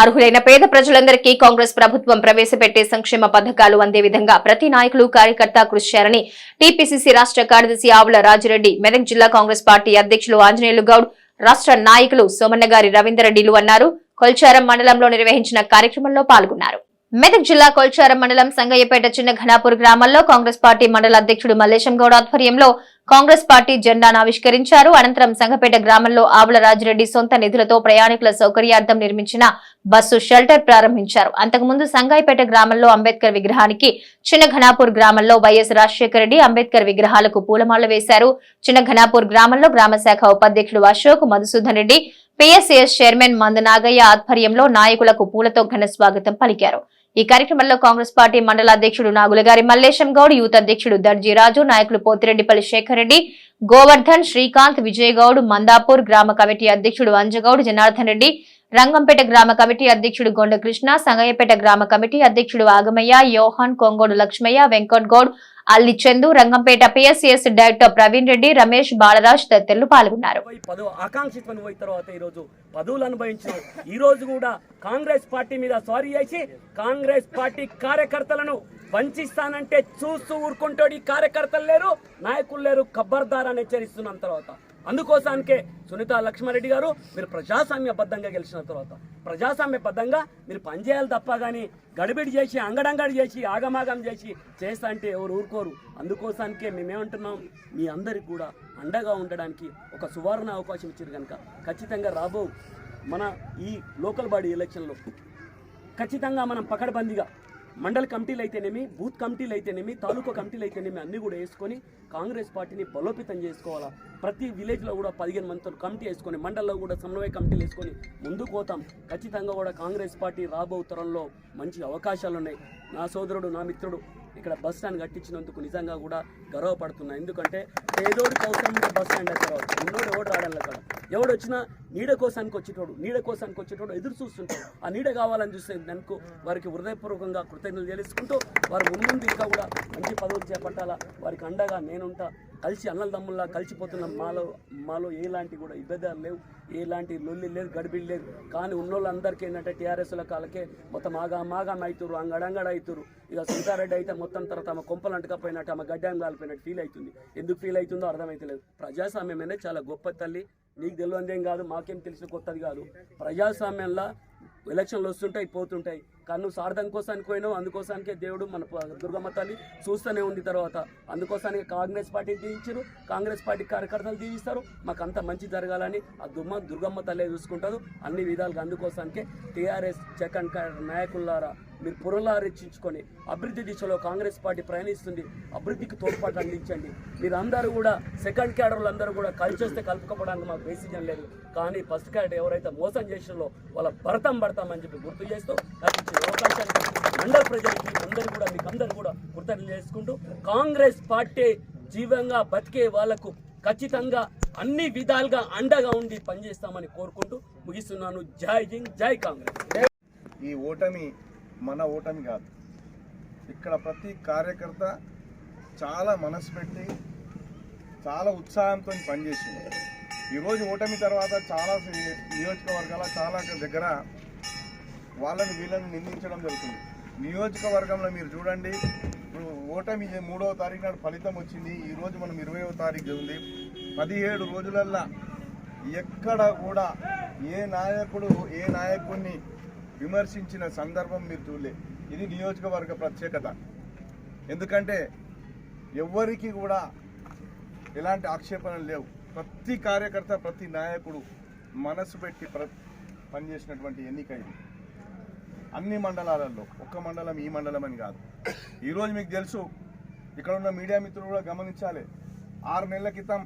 అర్హులైన పేద ప్రజలందరికీ కాంగ్రెస్ ప్రభుత్వం ప్రవేశపెట్టే సంక్షేమ పథకాలు అందే విధంగా ప్రతి నాయకులు కార్యకర్త కృషి చేయాలని టీపీసీసీ రాష్ట్ర కార్యదర్శి ఆవుల రాజిరెడ్డి మెదక్ జిల్లా కాంగ్రెస్ పార్టీ అధ్యక్షులు ఆంజనేయులు గౌడ్ రాష్ట్ర నాయకులు సోమన్నగారి రవీందర్ రెడ్డిలు అన్నారు. కొల్చారం మండలంలో నిర్వహించిన కార్యక్రమంలో పాల్గొన్నారు. మెదక్ జిల్లా కొల్చారం మండలం సంగయ్యపేట చిన్న ఘనాపూర్ గ్రామంలో కాంగ్రెస్ పార్టీ మండల అధ్యక్షుడు మల్లేశం గౌడ్ ఆధ్వర్యంలో కాంగ్రెస్ పార్టీ జెండాను ఆవిష్కరించారు. అనంతరం సంగపేట గ్రామంలో ఆవుల రాజిరెడ్డి సొంత నిధులతో ప్రయాణికుల సౌకర్యార్థం నిర్మించిన బస్సు షెల్టర్ ప్రారంభించారు. అంతకుముందు సంగాయిపేట గ్రామంలో అంబేద్కర్ విగ్రహానికి చిన్న ఘనాపూర్ గ్రామంలో వైఎస్ రాజశేఖర రెడ్డి అంబేద్కర్ విగ్రహాలకు పూలమాల వేశారు. చిన్న ఘనాపూర్ గ్రామంలో గ్రామ శాఖ ఉపాధ్యక్షుడు అశోక్ మధుసూదన్ రెడ్డి పిఎస్సిఎస్ చైర్మన్ మంద నాగయ్య ఆధ్వర్యంలో నాయకులకు పూలతో ఘన స్వాగతం పలికారు. ఈ కార్యక్రమంలో కాంగ్రెస్ పార్టీ మండల అధ్యక్షుడు నాగులగారి మల్లేశం గౌడ్ యూత్ అధ్యక్షుడు దర్జీ రాజు నాయకులు పోతిరెడ్డిపల్లి శేఖర్ రెడ్డి గోవర్ధన్ శ్రీకాంత్ విజయగౌడ్ మందాపూర్ గ్రామ కమిటీ అధ్యక్షుడు అంజగౌడ్ జనార్దన్ రెడ్డి రంగంపేట గ్రామ కమిటీ అధ్యక్షుడు గొండ కృష్ణ సంగయ్యపేట గ్రామ కమిటీ అధ్యక్షుడు ఆగమయ్య యోహాన్ కొంగోడు లక్ష్మయ్య వెంకట్ గౌడ్ అల్లి చందు రంగంపేట పిఎస్సిఎస్ డైరెక్టర్ ప్రవీణ్ రెడ్డి రమేష్ బాలరాజ్ తదితరులు పాల్గొన్నారు. పోయి పదవు ఈ రోజు పదవులు అనుభవించిన ఈ రోజు కూడా కాంగ్రెస్ పార్టీ మీద సారీ చేసి కాంగ్రెస్ పార్టీ కార్యకర్తలను వంచిస్తానంటే చూస్తూ ఊరుకుంటాడు ఈ కార్యకర్తలు లేరు నాయకులు లేరు ఖబ్బర్దార్ అని హెచ్చరిస్తున్నాం తర్వాత. అందుకోసానికే సునీత లక్ష్మారెడ్డి గారు మీరు ప్రజాస్వామ్యబద్ధంగా గెలిచిన తర్వాత ప్రజాస్వామ్యబద్ధంగా మీరు పనిచేయాలి తప్ప కానీ గడిబిడి చేసి అంగడంగడి చేసి ఆగమాగం చేసి చేస్తా అంటే ఎవరు ఊరుకోరు. అందుకోసానికే మేమేమంటున్నాం మీ అందరికి కూడా అండగా ఉండడానికి ఒక సువర్ణ అవకాశం ఇచ్చారు కనుక ఖచ్చితంగా రాబో మన ఈ లోకల్ బాడీ ఎలక్షన్లో ఖచ్చితంగా మనం పకడ్బందీగా మండల కమిటీలు అయితేనేమి బూత్ కమిటీలు అయితేనేమి తాలూకా కమిటీలు అయితేనేమి అన్నీ కూడా వేసుకొని కాంగ్రెస్ పార్టీని బలోపేతం చేసుకోవాలా? ప్రతి విలేజ్లో కూడా పదిహేను మందితో కమిటీ వేసుకొని మండల్లో కూడా సమన్వయ కమిటీలు వేసుకొని ముందుకు పోతాం. ఖచ్చితంగా కూడా కాంగ్రెస్ పార్టీ రాబో తరంలో మంచి అవకాశాలు ఉన్నాయి. నా సోదరుడు నా మిత్రుడు ఇక్కడ బస్ స్టాండ్ కట్టించినందుకు నిజంగా కూడా గర్వపడుతున్నా. ఎందుకంటే పేదోడికి అవసరం ఉంటే బస్ స్టాండ్ అయితే ఉన్నోడు ఎవడు రావడం అక్కడ ఎవడు వచ్చినా నీడ కోసానికి వచ్చేటోడు నీడ కోసానికి వచ్చేటోడు ఎదురు చూస్తుంటాడు. ఆ నీడ కావాలని చూస్తే దానికి వారికి హృదయపూర్వకంగా కృతజ్ఞతలు తెలుసుకుంటూ వారు ముందు ఇంకా కూడా మంచి పదవులు చేపట్టాలా వారికి అండగా నేనుంటా కలిసి అన్నల దమ్ముల్లా కలిసిపోతున్న మాలో మాలో ఎలాంటి కూడా ఇబ్బందులు లేవు ఎలాంటి లొల్లి లేదు గడిబిడి లేదు. కానీ ఉన్నోళ్ళందరికీ ఏంటంటే టీఆర్ఎస్ల కాలకే మొత్తం ఆగా మాగం అవుతురు అంగడంగడ అవుతురు ఇక సునీతారెడ్డి అయితే మొత్తం తర్వాత తమ కొంపలు అంటకపోయినట్టు ఆమె గడ్డం కాలిపోయినట్టు ఫీల్ అవుతుంది. ఎందుకు ఫీల్ అవుతుందో అర్థమైతలేదు. ప్రజాస్వామ్యం అనేది చాలా గొప్ప తల్లి నీకు తెలియదేం కాదు మాకేం తెలిసిన కొత్తది కాదు. ప్రజాస్వామ్యంలో ఎలక్షన్లు వస్తుంటాయి పోతుంటాయి. కానీ నువ్వు సార్థం కోసానికి పోయినావు అందుకోసానికే దేవుడు మన ప- దుర్గమ్మ తల్లి చూస్తూనే ఉంది తర్వాత. అందుకోసానికి కాంగ్రెస్ పార్టీని దీవించారు కాంగ్రెస్ పార్టీ కార్యకర్తలు దీవిస్తారు. మాకు అంత మంచి జరగాలని ఆ దుమ్మ దుర్గమ్మ తల్లే చూసుకుంటారు అన్ని విధాలుగా అందుకోసానికే టీఆర్ఎస్ సెకండ్ నాయకులారా మీరు పునరాలోచించుకొని అభివృద్ధి దిశలో కాంగ్రెస్ పార్టీ ప్రయాణిస్తుంది అభివృద్ధికి తోడ్పాటు అందించండి. మీరు అందరూ కూడా సెకండ్ క్యాడర్లు అందరూ కూడా కలిసి వస్తే కలుపుకోవడానికి మాకు బేసిజన్ లేదు. కానీ ఫస్ట్ క్యాడర్ ఎవరైతే మోసం చేసినో వాళ్ళ భరతం పడతామని చెప్పి గుర్తు చేస్తూ నాకు ఇచ్చిన మండల ప్రజలకి అందరూ కూడా మీకు అందరూ కూడా కృతజ్ఞతలు చేసుకుంటూ కాంగ్రెస్ పార్టీ జీవంగా బతికే వాళ్ళకు ఖచ్చితంగా అన్ని విధాలుగా అండగా ఉండి పనిచేస్తామని కోరుకుంటూ ముగిస్తున్నాను. జై హింద్ జై కాంగ్రెస్. ఈ ఓటమి మన ఓటమి కాదు. ఇక్కడ ప్రతి కార్యకర్త చాలా మనసు పెట్టి చాలా ఉత్సాహంతో పనిచేసింది. ఈరోజు ఓటమి తర్వాత చాలా నియోజకవర్గాల చాలా దగ్గర వాళ్ళని వీళ్ళని నిందించడం జరుగుతుంది. నియోజకవర్గంలో మీరు చూడండి ఇప్పుడు ఓటమి మూడవ తారీఖు నాడు ఫలితం వచ్చింది. ఈరోజు మనం ఇరవయో తారీఖు ఉంది. పదిహేడు రోజులల్లా ఎక్కడ కూడా ఏ నాయకుడు ఏ నాయకుడిని విమర్శించిన సందర్భం మీరు చూడలే. ఇది నియోజకవర్గ ప్రత్యేకత. ఎందుకంటే ఎవ్వరికి కూడా ఎలాంటి ఆక్షేపణలు లేవు. ప్రతి కార్యకర్త ప్రతి నాయకుడు మనసు పెట్టి ప్ర పనిచేసినటువంటి ఎన్నిక ఇది. అన్ని మండలాలలో ఒక్క మండలం ఈ మండలం అని కాదు. ఈరోజు మీకు తెలుసు ఇక్కడ ఉన్న మీడియా మిత్రులు కూడా గమనించాలి. ఆరు నెలల క్రితం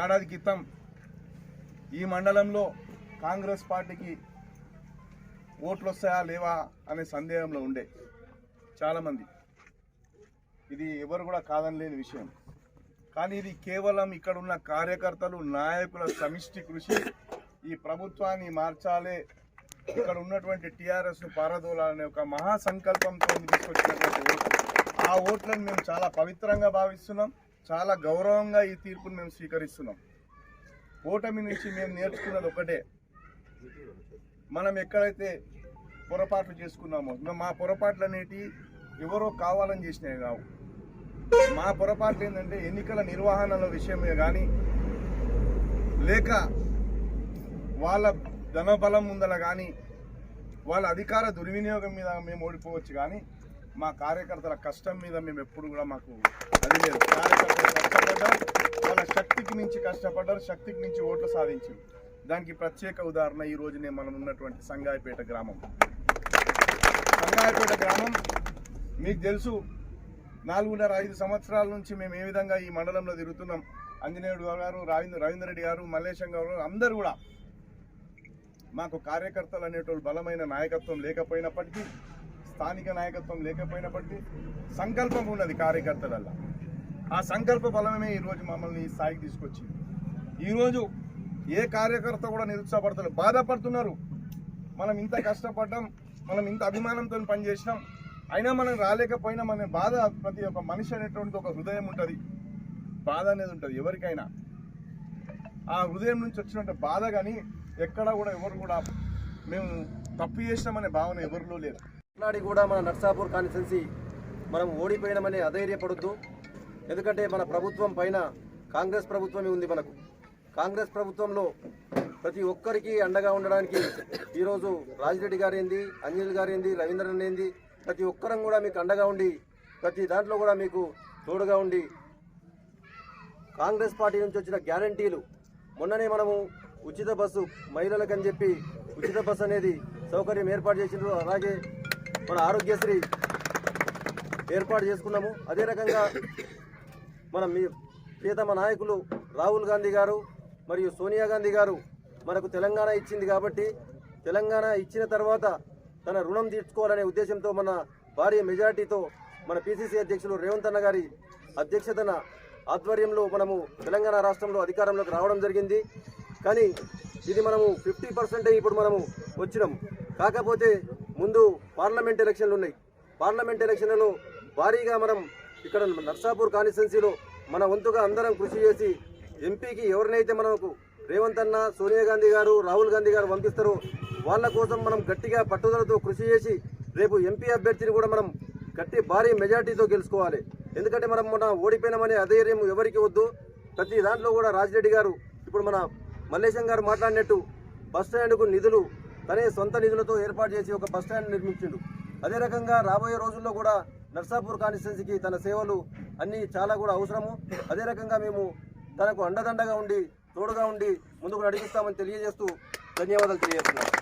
ఏడాది క్రితం ఈ మండలంలో కాంగ్రెస్ పార్టీకి ఓట్లు వస్తాయా లేవా అనే సందేహంలో ఉండే చాలామంది. ఇది ఎవరు కూడా కాదని లేని విషయం. కానీ ఇది కేవలం ఇక్కడ ఉన్న కార్యకర్తలు నాయకుల సమిష్టి కృషి. ఈ ప్రభుత్వాన్ని మార్చాలే. ఇక్కడ ఉన్నటువంటి టీఆర్ఎస్ను పారదోలాలనే ఒక మహా సంకల్పంతో తీసుకొచ్చినటువంటి ఓట్లు ఆ ఓట్లను మేము చాలా పవిత్రంగా భావిస్తున్నాం. చాలా గౌరవంగా ఈ తీర్పును మేము స్వీకరిస్తున్నాం. ఓటమి నుంచి మేము నేర్చుకున్నది ఒకటే. మనం ఎక్కడైతే పొరపాట్లు చేసుకున్నాము. మా పొరపాట్లు అనేటి ఎవరో కావాలని చేసినవి కావు. మా పొరపాట్లు ఏంటంటే ఎన్నికల నిర్వహణల విషయమే కానీ లేక వాళ్ళ ధనబలం ముందల కానీ వాళ్ళ అధికార దుర్వినియోగం మీద మేము ఓడిపోవచ్చు కానీ మా కార్యకర్తల కష్టం మీద మేము ఎప్పుడు కూడా మాకు అది లేదు. కార్యకర్తలు కష్టపడ్డారు వాళ్ళ శక్తికి మించి కష్టపడ్డారు శక్తికి మించి ఓట్లు సాధించారు. దానికి ప్రత్యేక ఉదాహరణ ఈ రోజునే మనం ఉన్నటువంటి సంగాయపేట గ్రామం. సంగాయపేట గ్రామం. మీకు తెలుసు నాలుగున్నర ఐదు సంవత్సరాల నుంచి మేము ఏ విధంగా ఈ మండలంలో తిరుగుతున్నాం. ఆంజనేయుడు గారు రవీంద్ర రవీంద్ర రెడ్డి గారు మల్లేశం గారు అందరూ కూడా మాకు కార్యకర్తలు అనేటువంటి బలమైన నాయకత్వం లేకపోయినప్పటికీ స్థానిక నాయకత్వం లేకపోయినప్పటికీ సంకల్పం ఉన్నది కార్యకర్తలల్లో. ఆ సంకల్ప బలమే ఈరోజు మమ్మల్ని ఈ స్థాయికి తీసుకొచ్చింది. ఈరోజు ఏ కార్యకర్త కూడా నిరుత్సాహపడతారు బాధపడుతున్నారు. మనం ఇంత కష్టపడ్డాం మనం ఇంత అభిమానంతో పనిచేసినాం. అయినా మనం రాలేకపోయినా మన బాధ ప్రతి ఒక్క మనిషి అనేటువంటి ఒక హృదయం ఉంటుంది. బాధ అనేది ఉంటుంది ఎవరికైనా. ఆ హృదయం నుంచి వచ్చినట్టు బాధ కానీ ఎక్కడా కూడా ఎవరు కూడా మేము తప్పు చేసినామనే భావన ఎవరిలో లేదు. మాట్లాడి కూడా మన నర్సాపూర్ కాన్స్టిట్యున్సీ మనం ఓడిపోయినామని అధైర్యపడొద్దు. ఎందుకంటే మన ప్రభుత్వం పైన కాంగ్రెస్ ప్రభుత్వమే ఉంది మనకు. కాంగ్రెస్ ప్రభుత్వంలో ప్రతి ఒక్కరికి అండగా ఉండడానికి ఈరోజు రాజిరెడ్డి గారు ఏంది అంజలి గారు ఏంది రవీంద్రన్ ఏంది ప్రతి ఒక్కరం కూడా మీకు అండగా ఉండి ప్రతి దాంట్లో కూడా మీకు తోడుగా ఉండి కాంగ్రెస్ పార్టీ నుంచి వచ్చిన గ్యారంటీలు. మొన్ననే మనము ఉచిత బస్సు మహిళలకని చెప్పి ఉచిత బస్సు అనేది సౌకర్యం ఏర్పాటు చేసిండ్రు. అలాగే మన ఆరోగ్యశ్రీ ఏర్పాటు చేసుకున్నాము. అదే రకంగా మన మీ ప్రియతమ నాయకులు రాహుల్ గాంధీ గారు మరియు సోనియా గాంధీ గారు మనకు తెలంగాణ ఇచ్చింది కాబట్టి తెలంగాణ ఇచ్చిన తర్వాత తన రుణం తీర్చుకోవాలనే ఉద్దేశంతో మన భారీ మెజార్టీతో మన పిసిసి అధ్యక్షులు రేవంత్ అన్న గారి అధ్యక్షతన ఆధ్వర్యంలో మనము తెలంగాణ రాష్ట్రంలో అధికారంలోకి రావడం జరిగింది. కానీ ఇది మనము ఫిఫ్టీ పర్సెంటే ఇప్పుడు మనము వచ్చినాం. కాకపోతే ముందు పార్లమెంట్ ఎలక్షన్లు ఉన్నాయి. పార్లమెంట్ ఎలక్షన్లలో భారీగా మనం ఇక్కడ నర్సాపూర్ కాన్స్టిట్యున్సీలో మన వంతుగా అందరం కృషి చేసి ఎంపీకి ఎవరినైతే మనకు రేవంత్ అన్న సోనియా గాంధీ గారు రాహుల్ గాంధీ గారు పంపిస్తారు. వాళ్ళ కోసం మనం గట్టిగా పట్టుదలతో కృషి చేసి రేపు ఎంపీ అభ్యర్థిని కూడా మనం గట్టి భారీ మెజార్టీతో గెలుచుకోవాలి. ఎందుకంటే మనం మొన్న ఓడిపోయినామనే అధైర్యం ఎవరికి వద్దు. ప్రతి దాంట్లో కూడా రాజిరెడ్డి గారు ఇప్పుడు మన మల్లేశం గారు మాట్లాడినట్టు బస్ స్టాండ్కు నిధులు తనే సొంత నిధులతో ఏర్పాటు చేసి ఒక బస్ స్టాండ్ నిర్మించిండు. అదే రకంగా రాబోయే రోజుల్లో కూడా నర్సాపూర్ కాన్స్టిట్యున్సీకి తన సేవలు అన్నీ చాలా కూడా అవసరము. అదే రకంగా మేము తనకు అండదండగా ఉండి తోడుగా ఉండి ముందుకు నడిపిస్తామని తెలియజేస్తూ ధన్యవాదాలు తెలియజేస్తున్నాను.